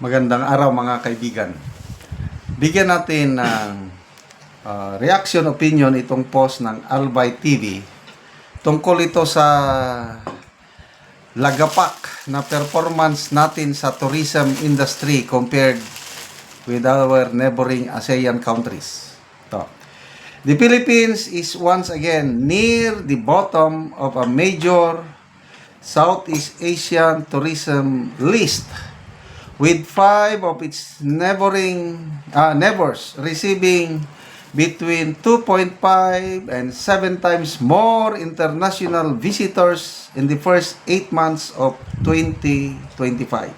Magandang araw mga kaibigan. Bigyan natin ng ah, reaction opinion itong post ng Albay TV tungkol ito sa lagapak na performance natin sa tourism industry compared with our neighboring ASEAN countries. Ito. The Philippines is once again near the bottom of a major Southeast Asian tourism list with five of its neighboring uh, neighbors receiving between 2.5 and 7 times more international visitors in the first 8 months of 2025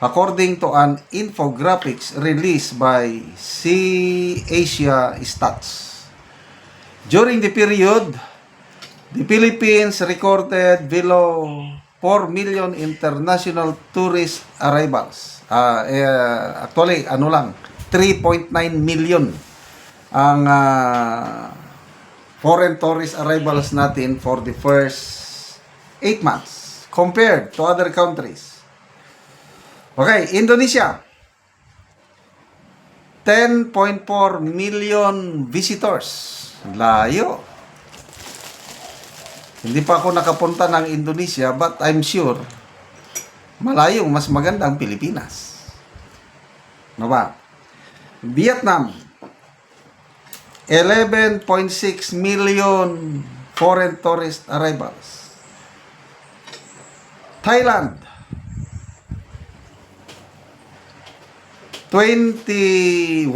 according to an infographics released by Sea Asia Stats. During the period, the Philippines recorded below 4 million international tourist arrivals. Ah, eh, actually, ano lang, 3.9 million ang ah, foreign tourist arrivals natin for the first 8 months compared to other countries. Okay, Indonesia. 10.4 million visitors. Layo. Hindi pa ako nakapunta ng Indonesia but I'm sure malayong mas maganda ang Pilipinas. No ba? Vietnam. 11.6 million foreign tourist arrivals. Thailand. 21.8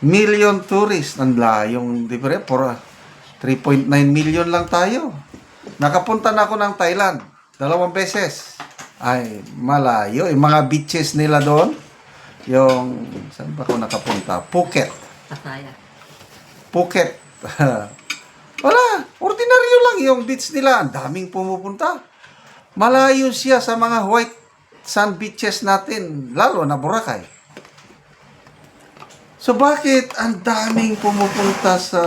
million tourists. Ang layong, di ba 3.9 million lang tayo. Nakapunta na ako ng Thailand. Dalawang beses. Ay, malayo. Yung mga beaches nila doon. Yung, saan ba ako nakapunta? Phuket. Pattaya. Phuket. Wala. Ordinaryo lang yung beach nila. Ang daming pumupunta. Malayo siya sa mga white sand beaches natin. Lalo na Boracay. So bakit ang daming pumupunta sa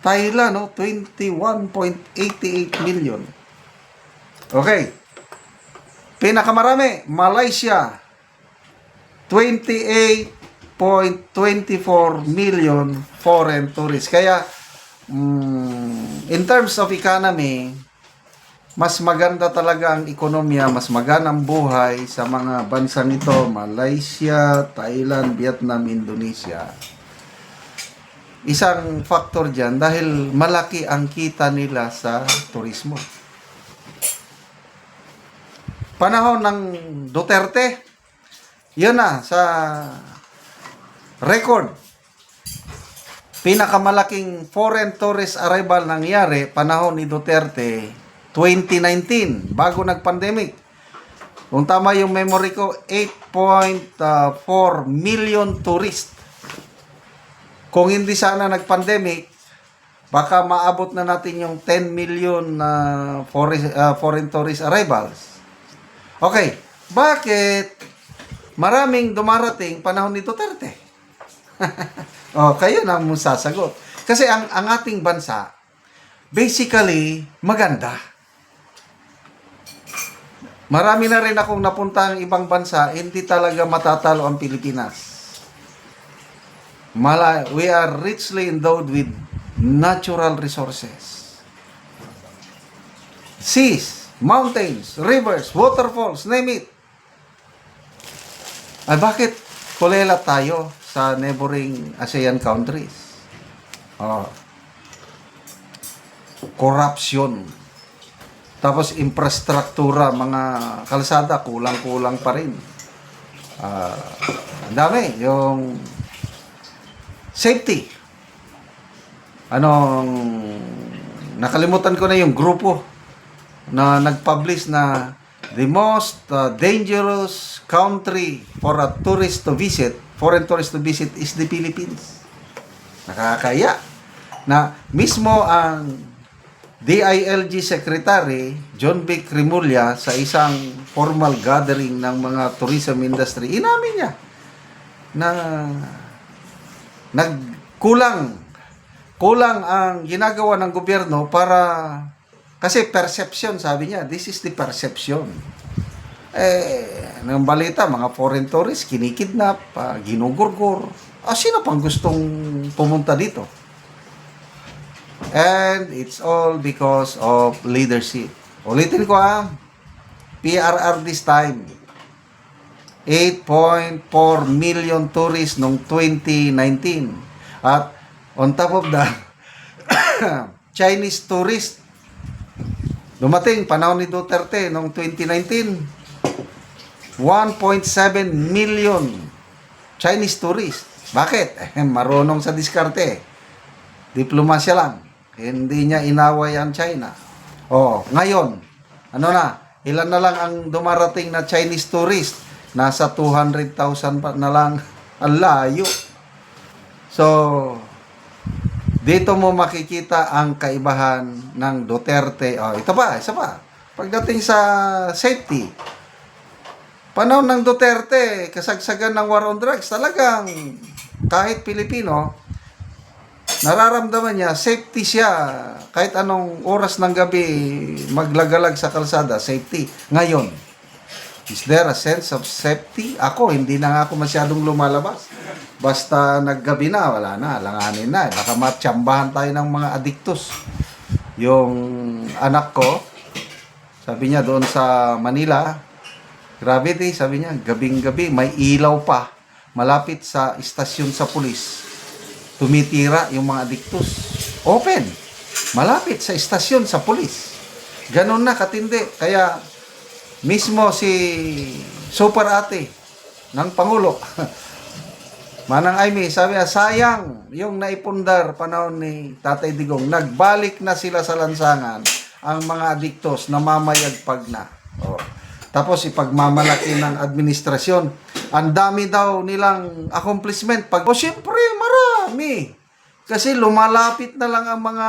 Thailand, no? 21.88 million. Okay. Pinakamarami, Malaysia. 28.24 million foreign tourists. Kaya, mm, in terms of economy, mas maganda talaga ang ekonomiya, mas maganang buhay sa mga bansa nito, Malaysia, Thailand, Vietnam, Indonesia. Isang factor dyan dahil malaki ang kita nila sa turismo. Panahon ng Duterte, yun na, sa record, pinakamalaking foreign tourist arrival nangyari panahon ni Duterte 2019 bago nag-pandemic. Kung tama yung memory ko, 8.4 million tourist. Kung hindi sana nag-pandemic, baka maabot na natin yung 10 million na foreign, uh, foreign tourist arrivals. Okay, bakit maraming dumarating panahon ni Duterte? oh, kayo na mo sasagot. Kasi ang, ang ating bansa, basically, maganda. Marami na rin akong napunta ang ibang bansa, hindi talaga matatalo ang Pilipinas. Mala, we are richly endowed with natural resources. Seas, mountains, rivers, waterfalls, name it. Ay bakit kulela tayo sa neighboring ASEAN countries? Oh. Corruption. Tapos infrastruktura, mga kalsada, kulang-kulang pa rin. Ang dami. Yung safety. Anong, nakalimutan ko na yung grupo na nag-publish na the most uh, dangerous country for a tourist to visit, foreign tourist to visit is the Philippines. Nakakaya na mismo ang DILG Secretary John B. Cremulya sa isang formal gathering ng mga tourism industry, inamin niya na nagkulang kulang ang ginagawa ng gobyerno para Kasi perception, sabi niya, this is the perception. Eh, ng balita, mga foreign tourists, kinikidnap, uh, ginugurgur. Ah, sino pang gustong pumunta dito? And it's all because of leadership. Ulitin ko ah, PRR this time. 8.4 million tourists noong 2019. At on top of that, Chinese tourists dumating panahon ni Duterte noong 2019. 1.7 million Chinese tourists. Bakit? Eh, marunong sa diskarte. Diplomasya lang. Hindi niya inaway ang China. Oh, ngayon, ano na? Ilan na lang ang dumarating na Chinese tourist? Nasa 200,000 pa na lang. Ang layo. So, dito mo makikita ang kaibahan ng Duterte. Oh, ito pa, isa pa. Pagdating sa safety, panahon ng Duterte, kasagsagan ng war on drugs, talagang kahit Pilipino, nararamdaman niya, safety siya. Kahit anong oras ng gabi, maglagalag sa kalsada, safety. Ngayon, is there a sense of safety? Ako, hindi na nga ako masyadong lumalabas. Basta naggabi na, wala na, langanin na. Baka matsambahan tayo ng mga adiktos. Yung anak ko, sabi niya doon sa Manila, di, sabi niya, gabing-gabi, may ilaw pa, malapit sa istasyon sa pulis. Tumitira yung mga adiktos. Open. Malapit sa istasyon sa pulis. Ganon na katindi. Kaya mismo si super ate ng Pangulo, Manang Aimee, sabi niya, sayang yung naipundar panahon ni Tatay Digong. Nagbalik na sila sa lansangan ang mga adiktos na mamayagpag na. Oh. Tapos ipagmamalaki ng administrasyon. Ang dami daw nilang accomplishment. Pag, oh, syempre, marami. Kasi lumalapit na lang ang mga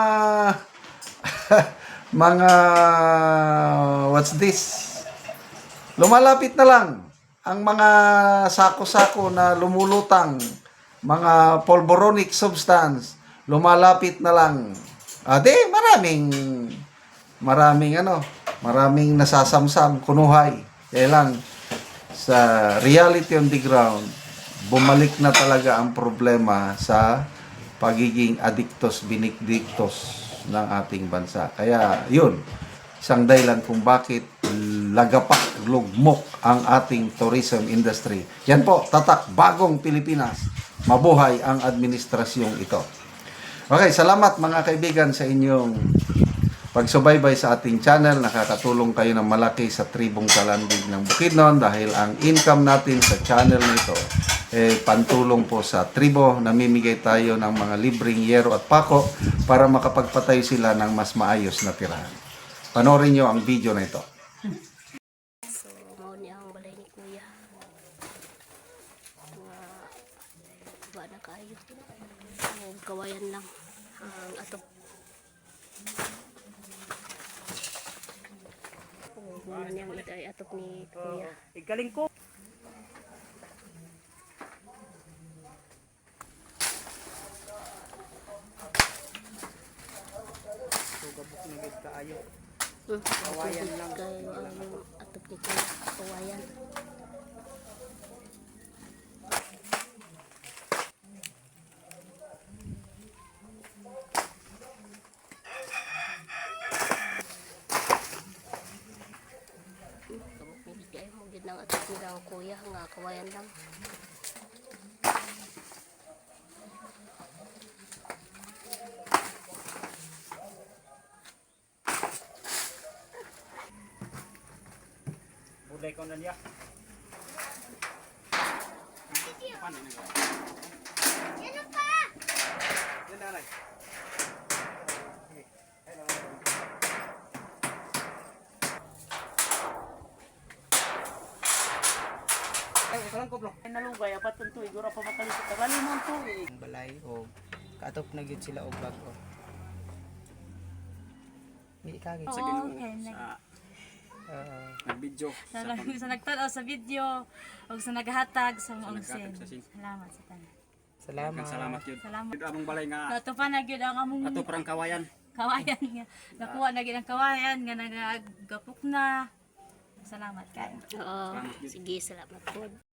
mga what's this? Lumalapit na lang ang mga sako-sako na lumulutang, mga pulboronic substance, lumalapit na lang. Ah, di, maraming, maraming ano, maraming nasasamsam, kunuhay. Kaya lang, sa reality on the ground, bumalik na talaga ang problema sa pagiging adiktos, binikdiktos ng ating bansa. Kaya, yun, isang dahilan kung bakit lagapak, lugmok ang ating tourism industry. Yan po, tatak, bagong Pilipinas. Mabuhay ang administrasyong ito. Okay, salamat mga kaibigan sa inyong pagsubaybay sa ating channel. Nakakatulong kayo ng malaki sa tribong kalandig ng Bukidnon dahil ang income natin sa channel nito eh, pantulong po sa tribo. Namimigay tayo ng mga libreng yero at pako para makapagpatayo sila ng mas maayos na tirahan. Panorin nyo ang video na ito. So, mao ni ang balay ni Kuya. Mga ba na kayo. O, kawayan lang ang atop. O, muna niyang itay atop ni Kuya. Igaling ko. Sugabok na gid kaayo. Kawayan lang. Atop ni Kuya. Kawayan. Kabuk ni Bigay mo gid nang atop ni Kuya nga kawayan lang. Bulay ko na niya. Yan nanay. Ay, ito lang ko bro. Ay, nalugay, apat ng tuig, ura pa makalisot. Tagali mo ang tuig. balay o katop na gyud sila og bago. Di kagi Sa Oo, Ginoo, sa uh, nagbidyo. Sa, sa nagtanaw sa video o sa naghatag sa mga sa sin. Salamat sa tanan. salamat. Salamat yun. Salamat. Yun among balay nga Nato pa na gyud ang among ato parang kawayan. kawayan nga nakuha na gid ang kawayan nga nagagapok na salamat kayo Oo, sige, salamat po.